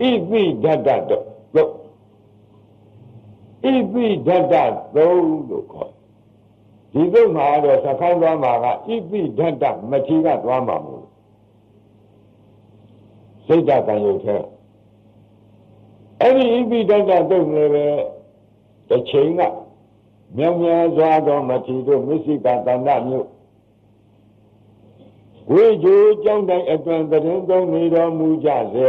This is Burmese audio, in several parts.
ဣပိဓတ္တတော့ဣပိဓတ္တသုံးလို့ခေါ်ဒီသုံးမှာတော့သခိုင်းသွားမှာကဣပိဓတ္တမထီကသွားမှာမို့စိတ်ဓာတ်ကံရုပ်ထဲအဲ့ဒီဣပိဓတ္တသုံးလည်းပဲတစ်ချိန်ကမြောင်များစွာသောမထီတို့မစ္စိကတဏ္ဍမြို့ဝိဂျူကြောင်းတိုင်းအတွင်တရင်သုံးနေတော်မူကြစေ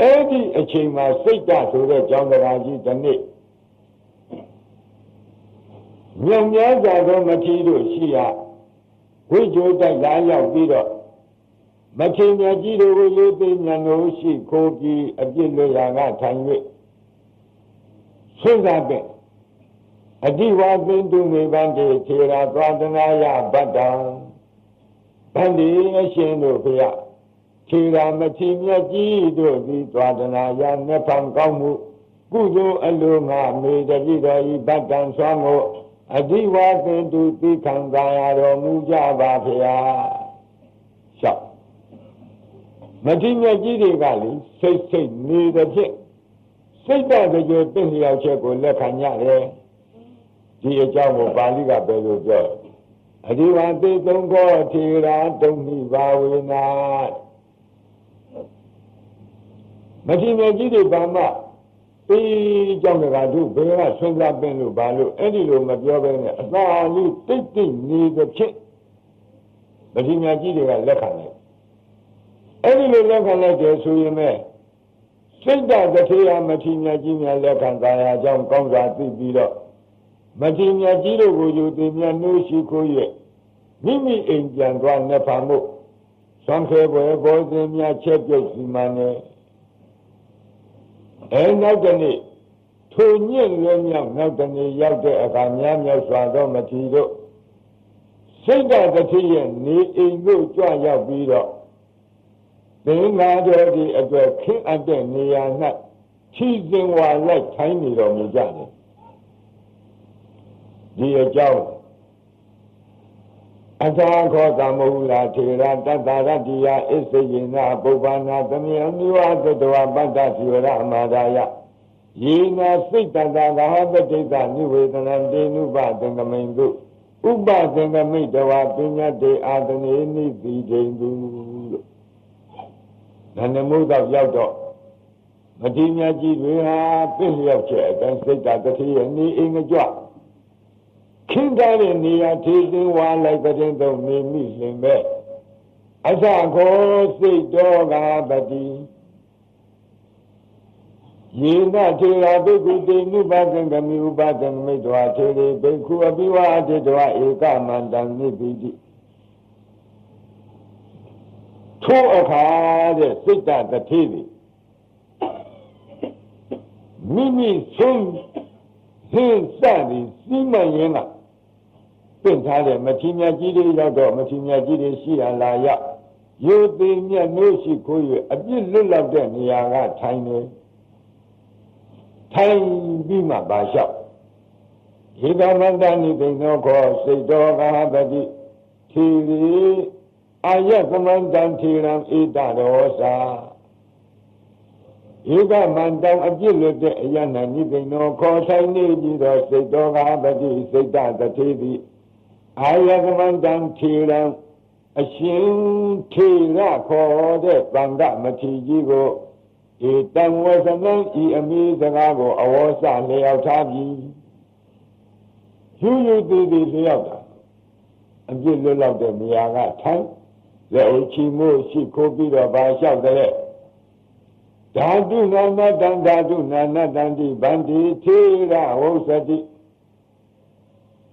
အဲ့ဒီအချိန်မှာစိတ်ဓာတ်ဆိုတဲ့ကြောင်းတရားကြီးတစ်နေ့မြောင်များစွာသောမထီတို့ရှိရဝိဂျူတိုက်လာရောက်ပြီးတော့မထင်မြကြီးတို့ကိုရေးသိဉာဏ်တို့ရှိခိုးပြီးအပြစ်လွရာကထိုင်၍ဆွေးစားတဲ့အတိဝါသင်တုမေဗန္တိထေရသွားတနာယဗတ္တံဗန္တိအရှင်တို့ဖျား ထေရမထီမြကြီးတို့သည်သွားတနာယနှဖန်ကောင်းမှုကုသိုလ်အလိုငါမေတတိတော်ဤဗတ္တံဆွမ်းကိုအတိဝါသင်တုသိခံသာရတော်မူကြပါဖျားရှောက်မထီမြကြီးတွေကလေစိတ်စိတ်နေတဲ့ဖြင့်စိတ်တကြွတင့်လျောက်ချက်ကိုလက်ခံရတယ်ဒီအကြောင်းကိုပါဠိကပဲလို့ပြောအဒီဝတိသုံးခောထေရာဒုံမိဘာဝေနာ မထီမြကြီးတွေဘာမှအေးကြောင့်တကားတို့ဘယ်ကဆွမ်းစားပင်လို့ဘာလို့အဲ့ဒီလိုမပြောဘဲနဲ့အသာလေးတိတ်တိတ်နေတဲ့ဖြစ်မထီမြကြီးတွေကလက်ခံတယ်အဲ့ဒီလိုလက်ခံလိုက်တယ်ဆိုရင်မဲ့စိတ်တတထေယမထီမြကြီးများလက်ခံသာယာကြောင်းကောင်းစွာသိပြီးတော့မထီမြကြီးတို့ကိုယူသိမြတ်နှိုးရှိခိုး၍မိမိအိမ်ပြန်သွားနေဖာမှုသံခေဘွယ်ဘောဇင်များချက်ပြုတ်စီမံနေ အဲနောက်တနေ့ထိုညစ်လွဲမြောက်နောက်တနေ့ရောက်တဲ့အခါများမြောက်စွာသောမထီတို့စိတ်တတထေရဲ့နေအိမ်ကိုကြွရောက်ပြီးတော့သင်္ဃာတော်ဒီအတွက်ခင်းအပ်တဲ့နေရာ၌ချီစဉ်ဝါလိုက်ထိုင်းနေတော်မူကြတယ်ဒီအကြောင်း အသာခောသမဟုလာထေရတတ္တရတ္တိယအစ္ဆေယနာပုပ္ပနာသမယမိဝသတ္တဝပတ္တစီဝရအမာဒာယယေနာစိတ်တတဂဟပတိတနိဝေဒနံတေနုပသင်္ကမိန်တုဥပသင်္ကမိတဝပညာတေအာတနေနိတိဒိန်တုလို့နန္ဒမုဒ္ဒရောက်တော့မတိမြတ်ကြီးတွေဟာပြည့်လျောက်ချက်အတိုင်းစိတ်တတတိယနေအိမ်ကြွ ခင်းထားတဲ့နေရာထေသင်ဝါလိုက်တဲ့တော့နေမိလင်မဲ့အစခောစိတ်တော်ကပတိယေနထေရဘိက္ခုတေနုပါဒံကမိဥပါဒံမိတ္တဝါထေရေဘိက္ခုအပိဝါတေတဝါဧကမန္တံနိပိတိထိုအခါတဲ့စိတ်တတထေတွေမိမိဆုံးဟင်းစသည်စီမံရင်က ပင့်ထားတဲ့မထီမြတ်ကြီးတွေရောက်တော့မထီမြတ်ကြီးတွေရှိရလာရောက်ရိုသေမြတ်နိုးရှိခိုး၍အပြစ်လွတ်လောက်တဲ့နေရာကထိုင်နေထိုင်ပြီးမှပါလျှောက်ဧကမန္တနိသိဏောခောစိတ်တော်ကာပတိသီရိအာယသမန္တံထေရံဣတရောစာဧကမန္တံအပြစ်လွတ်တဲ့အယနာနိသိဏောခေါ်ဆိုင်နေပြီးတော့စိတ်တော်ကာပတိစိတ်တတတိတိ အာယသမန္တံထေရံအရှင်ထေရခေါ်တဲ့ဗန္ဒမထေကြီးကိုဧတံဝသနံဤအမိစကားကိုအဝေါစလျောက်ထားပြီးယူယူတည်တည်လျောက်တာအပြစ်လွတ်လောက်တဲ့နေရာကထိုင်လက်အချီမို့ရှိခိုးပြီးတော့ဗာလျှောက်တဲ့ဓာတုနာနတံဓာတုနာနတံတိဗန္တိထေရဝုစတိ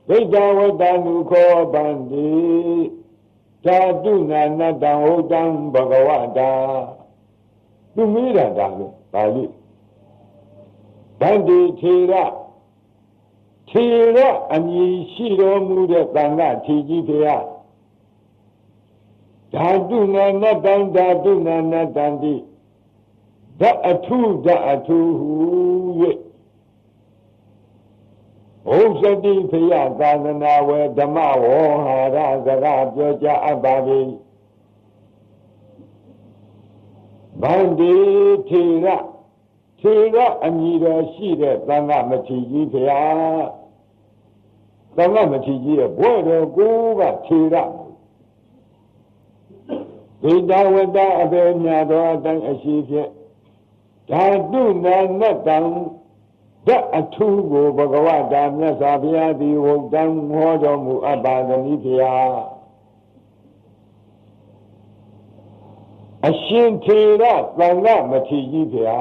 ဝိတဝတ္တနုခောဗန္တိဓာတုနာနတံဟုတ်တံဘဂဝတာသူမေးတာဒါလို့ပါဠိဗန္တိထေရထေရအမည်ရှိတော်မူတဲ့သံဃာထေကြီးဖေဟာဓာတုနာနတံဓာတုနာနတံတိဓာအထုဓာအထုဟု၍ ဘုဇတိဖယသာသနာဝေဓမ္မဝေါဟာရစကားပြောကြအပ်ပါသည်ဗန္ဒီထေရထေရအမည်တော်ရှိတဲ့သံဃမထေရကြီးဖရာသံဃမထေရကြီးရဲ့ဘွဲ့တော်ကိုကထေရဒိဋ္ဌဝတ္တအဘေမြတ်သောအတိုင်းအရှိဖြင့်ဓာတုနာနတံ ဓာအထူးကိုဘဂဝတာမြတ်စွာဘုရားသည်ဝုတ်တံဟောတော်မူအပ်ပါသည်ဖရာအရှင်ထေရသံဃမထေရကြီးဖရာ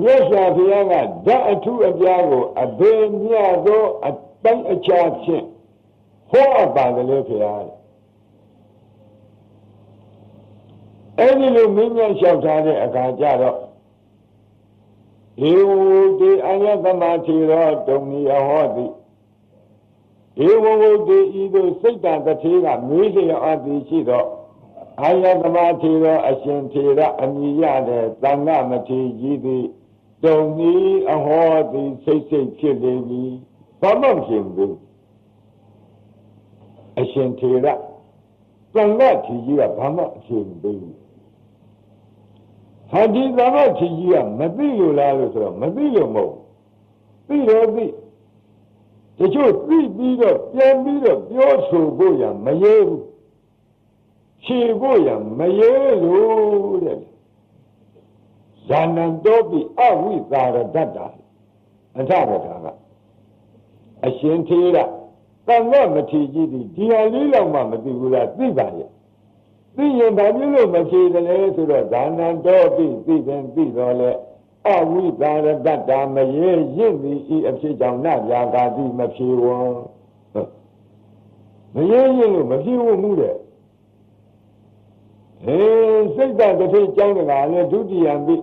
မြတ်စွာဘုရားကဓာအထူးအပြားကိုအဘေမြတ်သောအတိုင်းအခြားဖြင့်ဟောအပ်ပါသည်ဖရာအဲ့ဒီလိုမင်းများလျှောက်ထားတဲ့အခါကျတော့ ဧဝတိအယသမထေရောတုံမီအဟောတိဧဝဝတိဤသို့စိတ်တတထေကမေးလျောအပ်သည်ရှိတော့အာယသမထေရောအရှင်ထေရအမိရတဲ့သံဃမထေကြီးသည်တုံမီအဟောတိစိတ်စိတ်ဖြစ်လေပြီဘာမှမဖြစ်ဘူးအရှင်ထေရသံဃထေကြီးကဘာမှအဖြစ်ဘူး ဟာဒီသမထီကြီးကမသိလို့လားလို့ဆိုတော့မသိလို့မဟုတ်သိတော့သိတချို့သိပြီးတော့ပြန်ပြီးတော့ပြောဆိုဖို့ရမရဲဘူးဖြေဖို့ရမရဲလို့တဲ့ဇာနံတောပိအဝိသာရတ္တာအထကထာကအရှင်ထေရတန်ခမထေကြီးဒီဒီဟာလေးလောက်မှမသိဘူးလားသိပါရဲ့ သိရင်ဘာဖြစ်လို့မဖြေတယ်လဲဆိုတော့ဒါနံတော်ပြီသိရင်သိတော့လေအဝိသာရတ္တာမရေရင့်သည်ဤအဖြစ်ကြောင့်နဗျာကာတိမဖြေဝံမရေရင့်လို့မဖြေဝမှုတဲ့ဟေးစိတ်တတစ်ထိတ်ကျမ်းကလည်းဒုတိယပြီ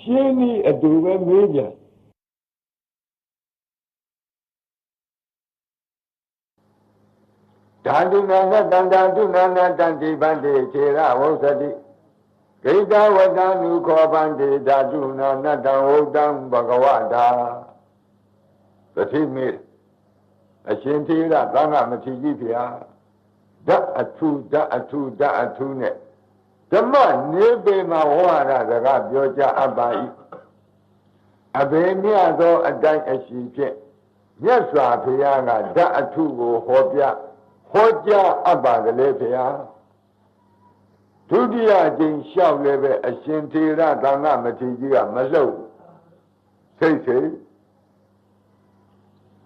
ရှင်းဤအတူပဲမေးပြန် ဓာတုနာနတန္တာတုနာနတန္တိဗန္တိခြေရဝုသတိဂိတဝတ္တနုခောဗန္တိဓာတုနာနတံဝုတံဘဂဝတာသတိမေအရှင်ထေရသံဃမထေကြီးဖျားဓာအထုဓာအထုဓာအထုနဲ့ဓမ္မနေပေမှာဝါရစကားပြောကြအပ်ပါ၏အဘေမြတ်သောအတိုင်းအရှိဖြင့်မြတ်စွာဘုရားကဓာအထုကိုဟောပြ ဟောကြားအပ်ပါကလေးဖေဟာဒုတိယအကြိမ်လျှောက်လည်းပဲအရှင်ထေရသံဃမထေကြီးကမလှုပ်စိတ်စိတ်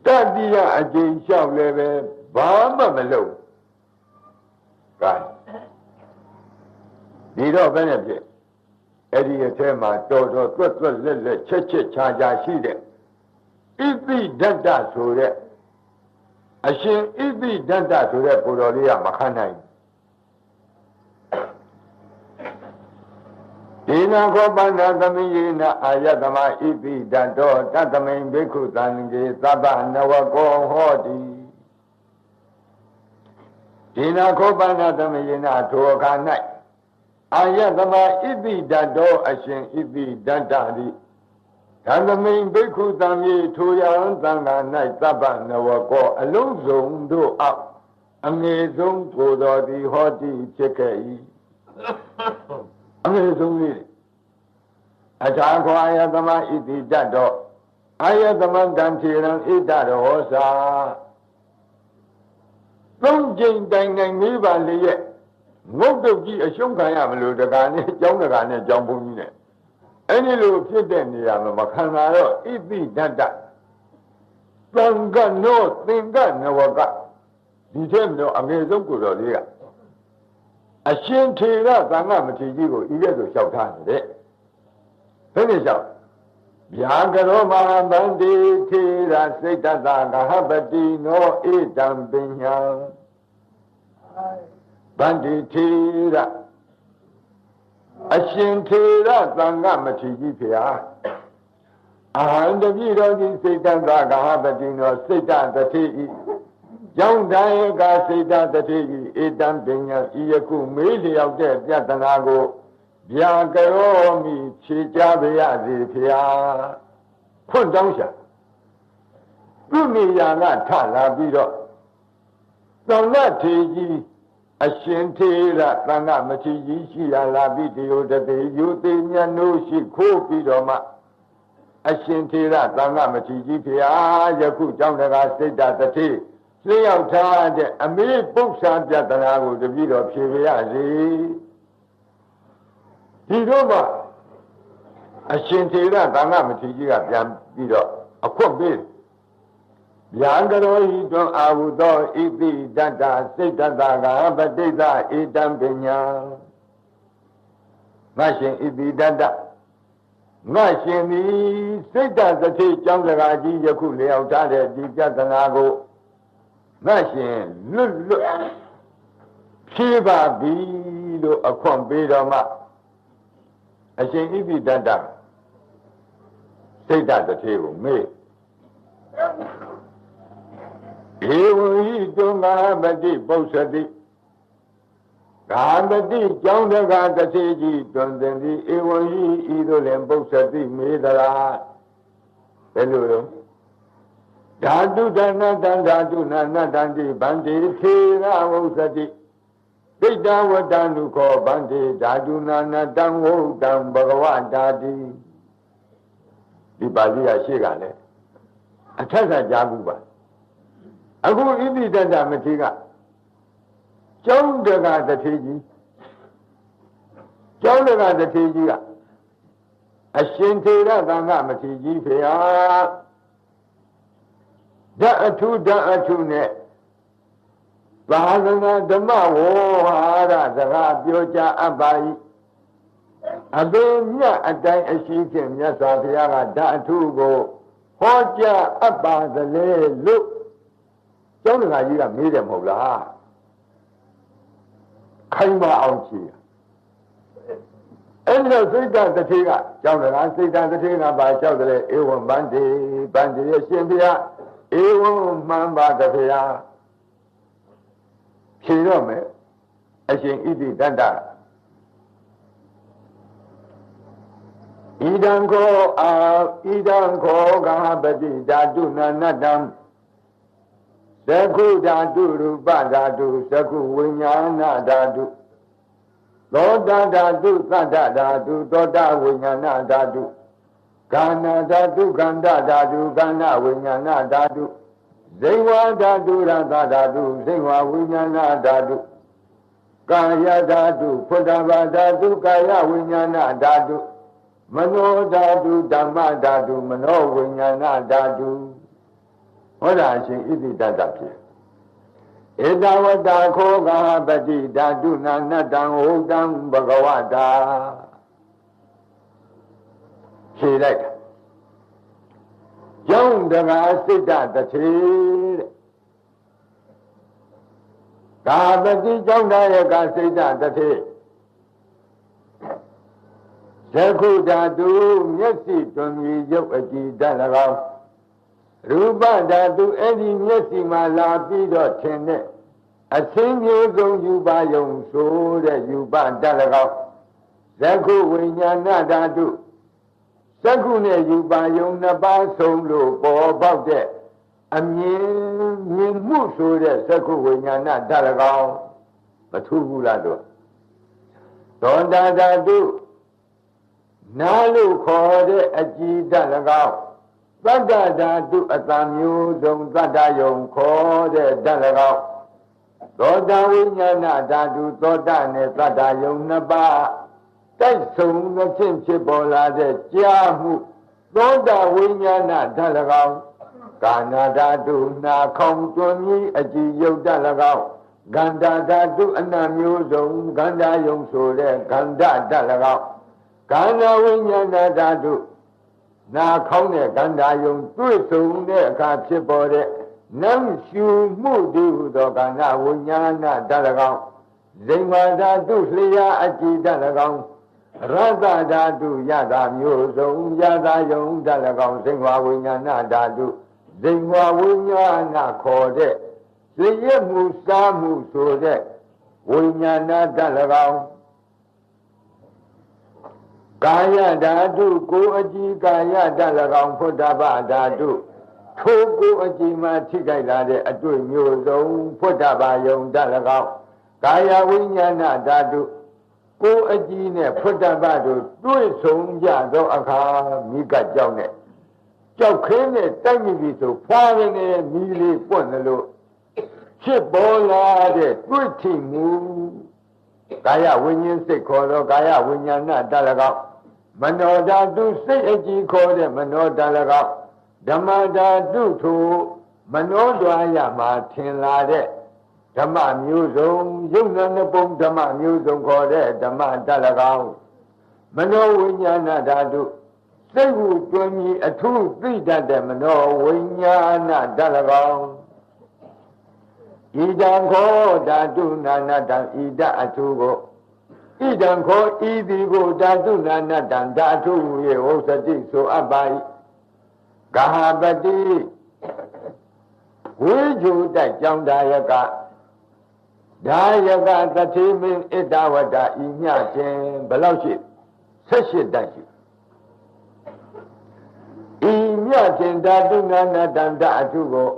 တတိယအကြိမ်လျှောက်လည်းပဲဘာမှမလှုပ်ကဲဒီတော့ဘယ်နဲ့ဖြစ်အဲ့ဒီအထဲမှာတော်တော်တွတ်တွတ်လက်လက်ချက်ချက်ချာချာရှိတဲ့ဣတိဒတ္တဆိုတဲ့ အရှင်ဣတိဒတ္တဆိုတဲ့ကိုတော်လေးကမခံနိုင်ဒီနာခောပန္နသမိယေနအာယတမဣတိဒတ္တောတတမိန်ဘိက္ခုတံကေသဗ္ဗနဝကောဟောတိဒီနာခောပန္နသမိယေနထိုအခါ၌အာယတမဣတိဒတ္တောအရှင်ဣတိဒတ္တသည် ဓမ္မမိန်ဘိက္ခုတံမြေထိုယံသံဃာ၌သဗ္ဗနဝကောအလုံးစုံတို့အောက်အငယ်ဆုံးကိုတော်သည်ဟောတိဖြစ်ခဲ့၏အငယ်ဆုံးလေးအထာခောအာယသမဣတိတတ်တော်အာယသမတံထေရံဣတရောစာသုံးကြိမ်တိုင်တိုင်မိပါလေရဲ့ငုတ်တုတ်ကြီးအရှုံးခံရမလို့တကာနဲ့ကြောင်းတကာနဲ့ကြောင်းဘုံကြီးနဲ့ အဲ့ဒီလိုဖြစ်တဲ့နေရာမှာမခံတာတော့ဣတိတတ္တသံဃနောသင်္ကနဝကဒီထက်တော့အငယ်ဆုံးကိုတော်လေးကအရှင်ထေရသံဃမထေကြီးကိုဤကဲ့သို့လျှောက်ထားနေတဲ့ဘယ်နဲ့လျှောက်ဗျာကရောမဟာဗန္တိထေရစိတ်တတကဟပတိနောဧတံပညာဗန္တိထေရ အရှင်ထေရသံဃမထေကြီးဖျားအာဟံတပိတော်ဒီစိတ်တံသာဂဟပတိနောစိတ်တတတိဤကြောင့်တိုင်းကစိတ်တတတိဤဧတံပညာဤယခုမေးလျောက်တဲ့ပြဿနာကိုဗျာကရောမိဖြေကြပါရစေဖျားဖွင့်တောင်းရှာသူ့နေရာကထလာပြီးတော့သံဃထေကြီး အရှင်ထေရသံဃမတိကြီးရှိရလာပြီးတယောတတိယုတိညနိုးရှိခိုးပြီးတော့မှအရှင်ထေရသံဃမတိကြီးဖျားယခုကြောင့်တကားစိတ်တတတိလျှောက်ထားတဲ့အမေပု္ပ္ပာပြတနာကိုတပည့်တော်ဖြေပြရစေဒီတော့မှအရှင်ထေရသံဃမတိကြီးကပြန်ပြီးတော့အခွင့်ပေး ယံကရောဟိတွံအာဟုသောဣတိတတ္တစိတ်တတကပဋိသဧတံပညာငါရှင်ဣတိတတ္တငါရှင်သည်စိတ်တသတိကြောင်းစကားကြီးယခုလျောက်ထားတဲ့ဒီပြဿနာကိုငါရှင်လွတ်လွတ်ဖြေပါပြီလို့အခွင့်ပေးတော်မှအရှင်ဣတိတတ္တစိတ်တသတိကိုမေးဧ ဝံဟိတုံငါမတိပု္ပ္ပတိကာမတိကြောင်းတကာတတိကြီးတွင်တင်သည်ဧဝံဟိဤသို့လည်းပု္ပ္ပတိမေတရာဘယ်လိုလဲဓာတုဒနာတံဓာတုနာနတံတိဗန္တိခေရဝုသတိဒိဋ္ဌဝတ္တနုခောဗန္တိဓာတုနာနတံဝုတံဘဂဝတာတိဒီပါဠိရရှိကလည်းအထက်ကကြားဘူးပါ အခုဣတိတတမထေကကျောင်းတကတထေကြီးကျောင်းတကတထေကြီးကအရှင်ထေရသံဃမထေကြီးဖေဟာဓာအထုဓာအထုနဲ့သာသနာဓမ္မဝေါဟာရစကားပြောကြအပ်ပါ၏အဘိမြတ်အတိုင်းအရှိဖြင့်မြတ်စွာဘုရားကဓာအထုကိုဟောကြားအပ်ပါသလေလို့ ကျောင်းတကာကြီးကမေးတယ်မဟုတ်လားခိုင်းမအောင်ချီအဲ့ဒီတော့စိတ်တတထေကကျောင်းတကာစိတ်တတထေကပါလျှောက်တယ်ဧဝံဗန္တိဗန္တိရဲ့ရှင်ဘုရားဧဝံမှန်ပါတဖေဟာဖြေတော့မယ်အရှင်ဣတိတတ္တဣဒံခောအာဣဒံခောကပတိဓာတုနာနတ္တံ သကုဓာတုရူပဓာတုသကုဝိညာဏဓာတုသောတာဓာတုသတ္တဓာတုသောတာဝိညာဏဓာတုကာဏဓာတုကန္တဓာတုကာဏဝိညာဏဓာတုဇိဝဓာတုရသဓာတုဇိဝဝိညာဏဓာတုကာယဓာတုဖုဒ္ဓဘာဓာတုကာယဝိညာဏဓာတုမနောဓာတုဓမ္မဓာတုမနောဝိညာဏဓာတု ဟောတာအရှင်ဣတိတတဖြစ်ဧတဝတ္တခောကပတိဓာတုနာနတံဟုတ်တံဘဂဝတာဖြေလိုက်ကျောင်းတကားစိတ်တတထေတဲ့ကာပတိကျောင်းသားရဲ့ကစိတ်တတထေသခုဓာတုမျက်စိတွင်ရုပ်အကြည်တတ်၎င်း ရူပဓာတုအဲ့ဒီမျက်စိမှာလာပြီးတော့ထင်တဲ့အသင်းမျိုးစုံယူပါယုံဆိုတဲ့ယူပတတ်၎င်းသက္ခုဝိညာဏဓာတုသက္ခုနဲ့ယူပါယုံနှစ်ပါးဆုံးလို့ပေါ်ပေါက်တဲ့အမြင်မြင်မှုဆိုတဲ့သက္ခုဝိညာဏဓာတ်၎င်းမထူးဘူးလားတော့သောတာဓာတုနာလို့ခေါ်တဲ့အကြည်ဓာတ်၎င်း သတ္တဓာတုအတမျိုးစုံသတ္တယုံခေါ်တဲ့ဓာတ်၎င်းသောတာဝိညာဏဓာတုသောတာနဲ့သတ္တယုံနှစ်ပါးတိုက်ဆုံသဖြင့်ဖြစ်ပေါ်လာတဲ့ကြားမှုသောတာဝိညာဏဓာတ်၎င်းကာနာဓာတုနာခေါင်တွင်ကြီးအကြည်ယုတ်ဓာတ်၎င်းဂန္ဓာဓာတုအနမျိုးစုံဂန္ဓာယုံဆိုတဲ့ဂန္ဓာဓာတ်၎င်းဂန္ဓာဝိညာဏဓာတု နာခေါင်းတဲ့ကန္တာယုံတွေ့ဆုံတဲ့အခါဖြစ်ပေါ်တဲ့နံရှူမှုဒီဟုသောကန္နာဝိညာဏတ၎င်းဇိမ်ဝဓာတုလျာအကြည်တ၎င်းရတဓာတုယတာမျိုးစုံယတာယုံတ၎င်းဇိမ်ဝဝိညာဏဓာတုဇိမ်ဝဝိညာဏခေါ်တဲ့သိရမှုစားမှုဆိုတဲ့ဝိညာဏတ၎င်း ကာယဓာတုကိုအကြည်ကာယဓာတ်၎င်းဖုဒ္ဓဘာဓာတုထိုကိုအကြည်မှထိခိုက်လာတဲ့အတွေ့မျိုးစုံဖုဒ္ဓဘာယုံဓာတ်၎င်းကာယဝိညာဏဓာတုကိုယ်အကြည့်နဲ့ဖွတ်တပတို့တွေ့ဆုံကြသောအခါမိကကြောက်နဲ့ကြောက်ခင်းနဲ့တိုက်မိပြီဆိုဖွာရင်းနဲ့မိလေးပွင့်တယ်လို့ဖြစ်ပေါ်လာတဲ့တွေ့ထိမှုကာယဝိညာဉ်စိတ်ခေါ်သောကာယဝိညာဏတ၎င်း မနောဓာတုစိတ်အကြည့်ခေါ်တဲ့မနောဓာ၎င်းဓမ္မဓာတုထိုမနောဓာယမှာထင်လာတဲ့ဓမ္မမျိုးစုံယုံနာနှစ်ပုံဓမ္မမျိုးစုံခေါ်တဲ့ဓမ္မတ၎င်းမနောဝိညာဏဓာတုစိတ်ဟုတွင်ပြီးအထုသိတတ်တဲ့မနောဝိညာဏဓာ၎င်းဣဒံခောဓာတုနာနတံဣဒအထုကို ဣဒံခောဤသည်ကိုဓာတုနာနတံဓာတုရေဝုစတိဆိုအပ်ပါ၏ဂဟပတိဝိဇုတိုက်ကြောင်းဒါယကဒါယကသတိမင်းဣတဝတ္တဤညခြင်းဘယ်လောက်ရှိ78တိုက်ရှိဤညခြင်းဓာတုနာနတန္တအထုကို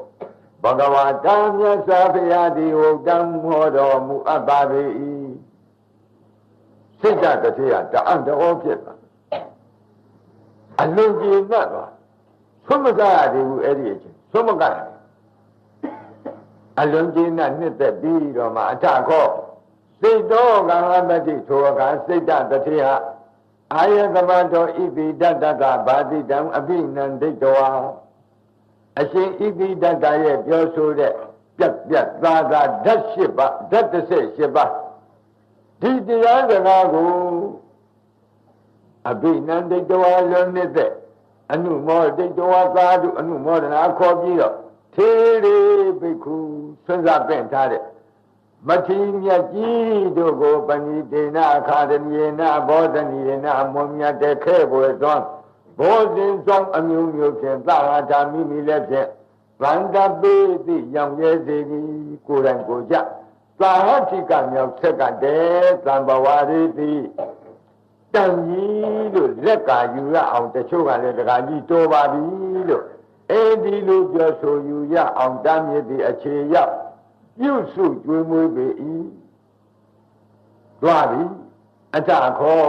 ဘဂဝတာမြတ်စွာဘုရားသည်ဟောတံဟောတော်မူအပ်ပါ၏ စိတ်ဓာတ်တစ်ထည့်ကတအံ့တော်ဖြစ်တာအလွန်ကြီးမှတ်သွားသွမကရသေးဘူးအဲ့ဒီအချင်းသွမကရအလွန်ကြီးနဲ့နှစ်သက်ပြီးတော့မှအထခောစိတ်တော်ကံမတိထိုကစိတ်ဓာတ်တစ်ထည့်ဟာအာယသမတောဣပိတတ္တကဘာတိတံအပိနန္ဒိတောအရှင်ဣပိတတ္တရဲ့ပြောဆိုတဲ့ပြက်ပြက်သားသားဓာတ်၈ပါးဓာတ်38ပါး ဒီတရားစကားကိုအဘိနန္ဒိတဝါလွန်နေတဲ့အနုမောဒိတဝါသာဓုအနုမောဒနာခေါ်ပြီးတော့ထေရီဘိက္ခုဆွမ်းစားပင့်ထားတဲ့မထေမြတ်ကြီးတို့ကိုပဏိတေနအခါဒမြေနဘောဓနီနမွန်မြတ်တဲ့ခဲဘွယ်သောဘောဇင်ဆောင်အမျိုးမျိုးဖြင့်သာဟာတာမိမိလည်းဖြင့်ဗန္တပေတိရောင်ရဲစေသည်ကိုယ်တိုင်ကိုကြ သာဟတိကမြောက်ဆက်ကတည်းသံဘဝရီတိတန်ကြီးလို့လက်ကယူရအောင်တချို့ကလည်းတခါကြီးတိုးပါပြီလို့အဲဒီလိုပြောဆိုယူရအောင်တမ်းမြစ်သည်အခြေရောက်ပြုစုကျွေးမွေးပေ၏တွားပြီအတခော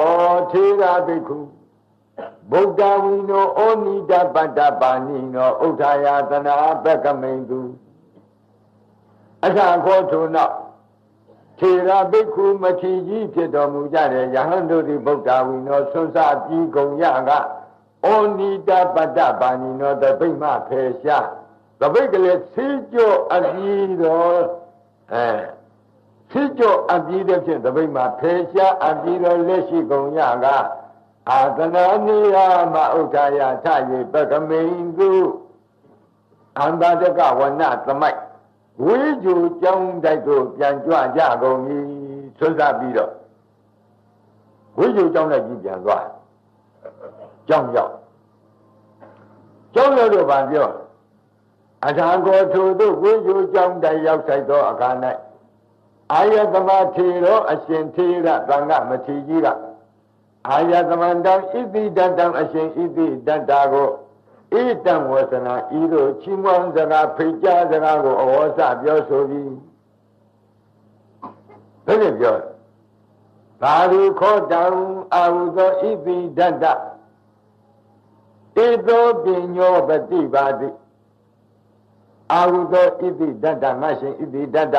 ထေရဘိက္ခုဗုဒ္ဓဝိနောဩနိဒပတ္တပါဏိနောဥထာယသနာပက္ကမိန်သူအတခောထိုနောက် ထေရဘိက္ခုမချီကြီးဖြစ်တော်မူကြတဲ့ယဟန်တို့သည်ဗုဒ္ဓဝိနောဆွမ်းစားပြီးကုန်ရကဩနိဒပတ္တပါဏိနောတပိမဖေရှားတပိတ်ကလေးဆေးကြောအပြီးတော့အဲဆေးကြောအပြီးတဲ့ဖြင့်တပိတ်မှာဖေရှားအပြီးတော့လက်ရှိကုန်ရကအာသနာနိယာမဥထာယထယေပကမိန်သူအန္တတကဝနသမိုက် ဝိဂျူကြောင်းတိုက်ကိုပြန်ကြွကြကုန်ပြီဆွတ်ပြီးတော့ဝိဂျူကြောင်းတိုက်ကြီးပြန်သွားကြောင်းရောက်ကြောင်းရောက်တော့ဗာပြောအထာကိုထိုတို့ဝိဇုကြောင့်တိုင်ရောက်ဆိုင်သောအခါ၌အာယသမထေရောအရှင်ထေရသံဃမထေကြီးကအာယသမန္တံဣတိတတံအရှင်ဣတိတတကို ဣတံဝဆနာဤသို့ချီးမွမ်းစကားဖိတ်ကြားစကားကိုအဝေါ်စပြောဆိုပြီးဘယ်လိုပြောသာဓုခောတံအာဟုသောဣတိတတဧသောပညောပฏิပါတိအာဟုသောဣတိတတ္တငါရှင်ဣတိတတ္တ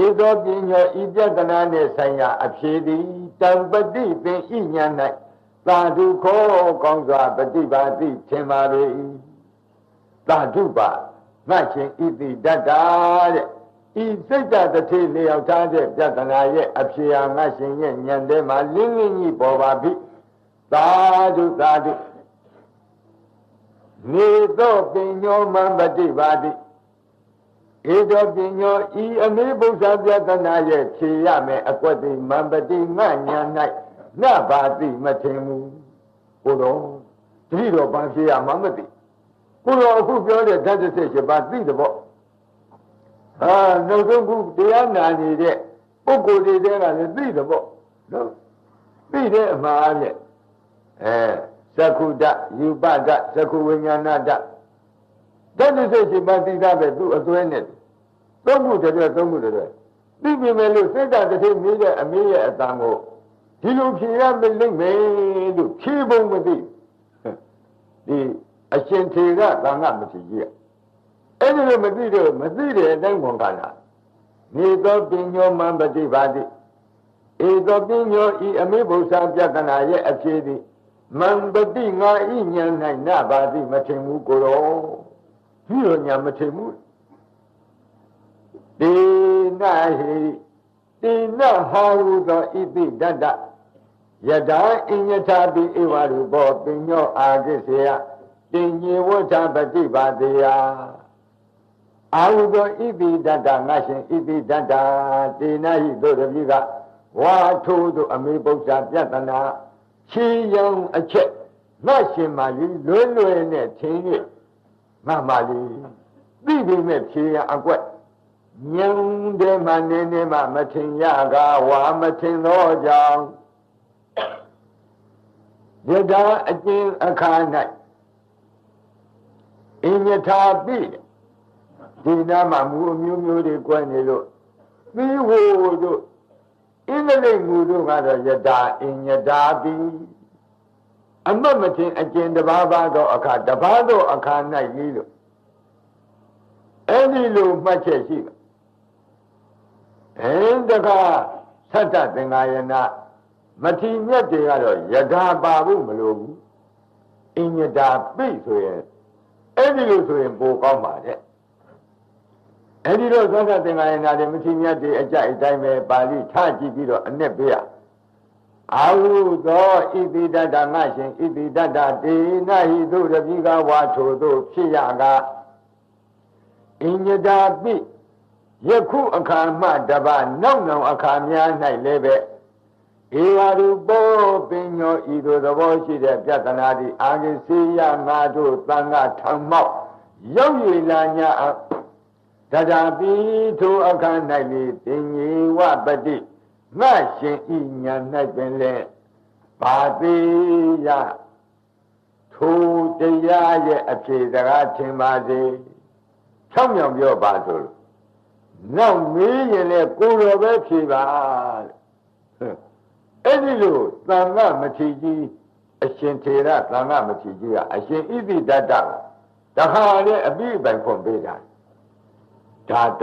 ဧသောပညောဤပြတနာနှင့်ဆိုင်ရာအဖြေသည်တံပတိပင်ဤညာ၌ သာဓုခောကောင်းစွာပฏิပါတိထင်ပါလေ၏သာဓုပါငါရှင်ဣတိတတ္တတဲ့ဤစိတ်တတထေလျောက်ထားတဲ့ပြတနာရဲ့အဖြေဟာငါရှင်ရဲ့ဉာဏ်ထဲမှာလင်းလင်းကြီးပေါ်ပါပြီသာဓုသာဓုနေသောပညောမံပฏิပါတိဧတောပညောဤအမေဘုရားပြဒနာရဲ့ဖြေရမယ်အကွက်တိမံပတိငါညာ၌ နဘာတိမထင်ဘူးကိုတော်တတိတော်ဘာဖြေရမှမသိကိုတော်အခုပြောတဲ့ဓာတ်တစ်ချက်ပါသိတဲ့ပေါ့ဟာနောက်ဆုံးခုတရားနာနေတဲ့ပုဂ္ဂိုလ်တွေကလည်းသိတဲ့ပေါ့နော်သိတဲ့အမှားနဲ့အဲသက္ခုတယူပတသက္ခုဝိညာဏတတတ္တစိတ်ရှိပါတိတာပဲသူ့အသွဲနဲ့သုံးခုတည်းသုံးခုတည်းသိပြီမဲ့လို့စိတ်ဓာတ်တစ်ထိပ်မိတဲ့အမေရဲ့အတန်ကို ဒီလိုဖြေရမလိမ့်မယ်လို့ဖြေဖို့မသိဒီအရှင်ထေကသံဃမထေကြီးအဲ့ဒီလိုမသိတော့မသိတဲ့အတိုင်းဝန်ကလာနေသောပညောမံပฏิပါတိဧသောပညောဤအမေဘုရားပြကနာရဲ့အဖြစ်သည်မံပတိငါဤဉာဏ်၌နပါတိမထင်ဘူးကိုရောဒီလိုညာမထင်ဘူးတေနဟိတေနဟာဟုသောဣတိတတ္တ ယထာအညထာပိဧဝရူပောပညောအာကိစေယတင်ညေဝဋ္ဌပฏิပါတေယအာဟုသောဣတိတတ္တငါရှင်ဣတိတတ္တတေနဟိတို့တပိကဝါထိုးတို့အမေပု္ပ္ပာပြတနာချီယံအချက်ငါရှင်မာလီလွယ်လွယ်နဲ့ထင်း၍ငါမာလီသိပြီမဲ့ဖြေရအကွက်ညံတဲ့မှနေနေမှမထင်ရကဝါမထင်သောကြောင့် ယထာအကျဉ်အခါ၌အညထာပိဒီနာမှာမူအမျိုးမျိုးတွေကွဲနေလို့သီဝတို့အင်္ဂလိပ်မူတို့ကတော့ယထာအညထာပိအမတ်မချင်းအကျဉ်တဘာဘာသောအခါတဘာသောအခါ၌ကြီးလို့အဲ့ဒီလိုမှတ်ချက်ရှိတယ်အဲတခါသတ္တသင်္ဃာယနာ မထီမြတ်တွေကတော့ယထာပါဖို့မလိုဘူးအညတာပိဆိုရင်အဲ့ဒီလိုဆိုရင်ပိုကောင်းပါတဲ့အဲ့ဒီတော့သတ္တသင်္ဃာယနာတွေမထီမြတ်တွေအကြိုက်အတိုင်းပဲပါဠိထကြည့်ပြီးတော့အ내ပေးရအာဟုသောဣတိတတငါရှင်ဣတိတတတေနဟိသုရပိကဝါထိုတို့ဖြစ်ရကအညတာပိယခုအခါမှတပါနောက်နောက်အခါများ၌လည်းပဲ ဧဝရူပောပင်ညောဤသို့သဘောရှိတဲ့ပြဿနာဒီအာဂိစေယငါတို့သံဃာထံမောက်ရောက်ရည်လာညာတဒါပိထိုအခါ၌လေတင်ញေဝပတိငါရှင်ဤညာ၌ပင်လေဘာတိယထိုတရားရဲ့အဖြေစကားထင်ပါစေ၆မြောင်ပြောပါဆိုလို့နောက်မေးရင်လည်းကိုယ်တော်ပဲဖြေပါတဲ့ အဲ့ဒီလိုသံဃမထေကြီးအရှင်ထေရသံဃမထေကြီးကအရှင်ဣတိတတ္တတခါလေအပိပိုင်ဖွင့်ပေးတာဒါတ